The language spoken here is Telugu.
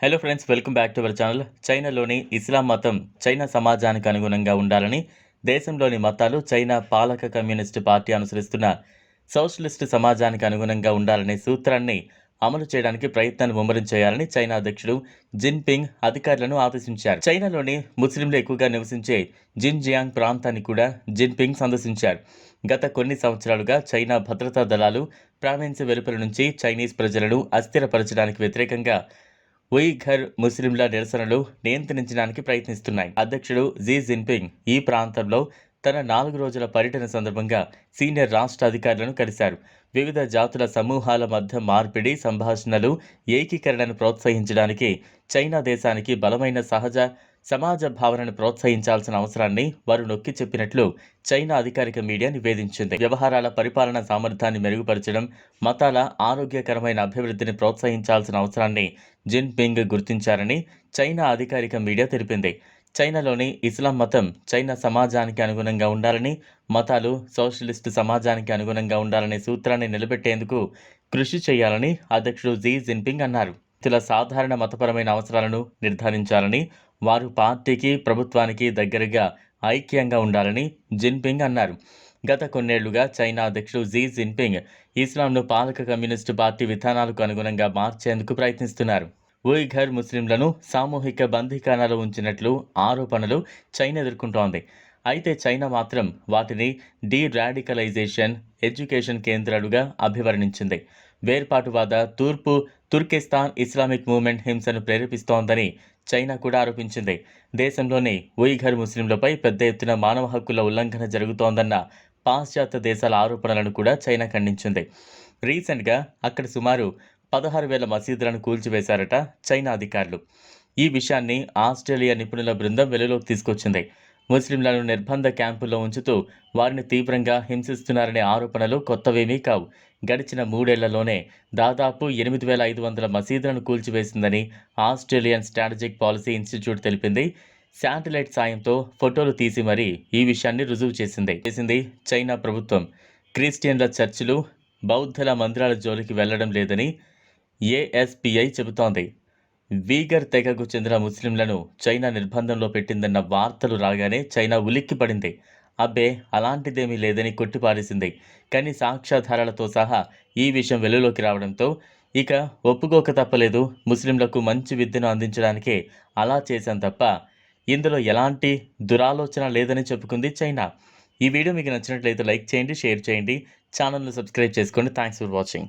Hello friends welcome back to our channel చైనాలోని ఇస్లాం మతం చైనా సమాజానికి అనుగుణంగా ఉండాలని దేశంలోని మతాలు చైనా పాలక కమ్యూనిస్టు పార్టీ అనుసరిస్తున్న సోషలిస్టు సమాజానికి అనుగుణంగా ఉండాలనే సూత్రాన్ని అమలు చేయడానికి ప్రయత్నాలు ముమ్మరం చేయాలని చైనా అధ్యక్షుడు జిన్పింగ్ అధికారులను ఆదేశించారు. చైనాలోని ముస్లింలు ఎక్కువగా నివసించే జిన్జియాంగ్ ప్రాంతాన్ని కూడా జిన్పింగ్ సందర్శించారు. గత కొన్ని సంవత్సరాలుగా చైనా భద్రతా దళాలు ప్రావిన్స్ వెలుపల నుంచి చైనీస్ ప్రజలను అస్థిరపరచడానికి వ్యతిరేకంగా ఉయిఘర్ ముస్లింల నిరసనలు నియంత్రించడానికి ప్రయత్నిస్తున్నాయి. అధ్యక్షుడు జీ జిన్పింగ్ ఈ ప్రాంతంలో తన నాలుగు రోజుల పర్యటన సందర్భంగా సీనియర్ రాష్ట్ర అధికారులను కలిశారు. వివిధ జాతుల సమూహాల మధ్య మార్పిడి సంభాషణలు ఏకీకరణను ప్రోత్సహించడానికి చైనా దేశానికి బలమైన సహజ సమాజ భావనను ప్రోత్సహించాల్సిన అవసరాన్ని వారు నొక్కి చెప్పినట్లు చైనా అధికారిక మీడియా నివేదించింది. వ్యవహారాల పరిపాలన సామర్థ్యాన్ని మెరుగుపరచడం మతాల ఆరోగ్యకరమైన అభివృద్ధిని ప్రోత్సహించాల్సిన అవసరాన్ని జిన్పింగ్ గుర్తించారని చైనా అధికారిక మీడియా తెలిపింది. చైనాలోని ఇస్లాం మతం చైనా సమాజానికి అనుగుణంగా ఉండాలని మతాలు సోషలిస్టు సమాజానికి అనుగుణంగా ఉండాలనే సూత్రాన్ని నిలబెట్టేందుకు కృషి చేయాలని అధ్యక్షుడు జీ జిన్పింగ్ అన్నారు. వ్యక్తుల సాధారణ మతపరమైన అవసరాలను నిర్ధారించాలని వారు పార్టీకి ప్రభుత్వానికి దగ్గరగా ఐక్యంగా ఉండాలని జిన్పింగ్ అన్నారు. గత కొన్నేళ్ళుగా చైనా అధ్యక్షుడు జీ జిన్పింగ్ ఇస్లాంను పాలక కమ్యూనిస్టు పార్టీ విధానాలకు అనుగుణంగా మార్చేందుకు ప్రయత్నిస్తున్నారు. ఉయిఘర్ ముస్లింలను సామూహిక బందీఖానాలో ఉంచినట్లు ఆరోపణలు చైనా ఎదుర్కొంటోంది. అయితే చైనా మాత్రం వాటిని డీ రాడికలైజేషన్ ఎడ్యుకేషన్ కేంద్రాలుగా అభివర్ణించింది. వేర్పాటువాద తూర్పు తుర్కిస్తాన్ ఇస్లామిక్ మూవ్మెంట్ హింసను ప్రేరేపిస్తోందని చైనా కూడా ఆరోపించింది. దేశంలోని ఉయిఘర్ ముస్లింలపై పెద్ద ఎత్తున మానవ హక్కుల ఉల్లంఘన జరుగుతోందన్న పాశ్చాత్య దేశాల ఆరోపణలను కూడా చైనా ఖండించింది. రీసెంట్గా అక్కడ సుమారు పదహారు వేల మసీదులను కూల్చివేశారట చైనా అధికారులు. ఈ విషయాన్ని ఆస్ట్రేలియా నిపుణుల బృందం వెలుగులోకి తీసుకొచ్చింది. ముస్లింలను నిర్బంధ క్యాంపుల్లో ఉంచుతూ వారిని తీవ్రంగా హింసిస్తున్నారనే ఆరోపణలు కొత్తవేమీ కావు. గడిచిన మూడేళ్ళలోనే దాదాపు ఎనిమిది వేల ఐదు వందల మసీదులను కూల్చివేసిందని ఆస్ట్రేలియన్ స్ట్రాటజిక్ పాలసీ ఇన్స్టిట్యూట్ తెలిపింది. శాటిలైట్ సాయంతో ఫోటోలు తీసి మరీ ఈ విషయాన్ని రుజువు చేసింది. చేసింది చైనా ప్రభుత్వం. క్రిస్టియన్ల చర్చిలు బౌద్ధల మందిరాల జోలికి వెళ్ళడం లేదని ఏఎస్పిఐ చెబుతోంది. వీగర్ తెగకు చెందిన ముస్లింలను చైనా నిర్బంధంలో పెట్టిందన్న వార్తలు రాగానే చైనా ఉలిక్కిపడింది. అబ్బే అలాంటిదేమీ లేదని కొట్టిపారేసింది. కానీ సాక్ష్యాధారాలతో సహా ఈ విషయం వెలుగులోకి రావడంతో ఇక ఒప్పుకోక తప్పలేదు. ముస్లింలకు మంచి విద్యను అందించడానికే అలా చేశాం తప్ప ఇందులో ఎలాంటి దురాలోచన లేదని చెప్పుకుంది చైనా. ఈ వీడియో మీకు నచ్చినట్లయితే లైక్ చేయండి షేర్ చేయండి. ఛానల్ను సబ్స్క్రైబ్ చేసుకోండి. Thanks for watching.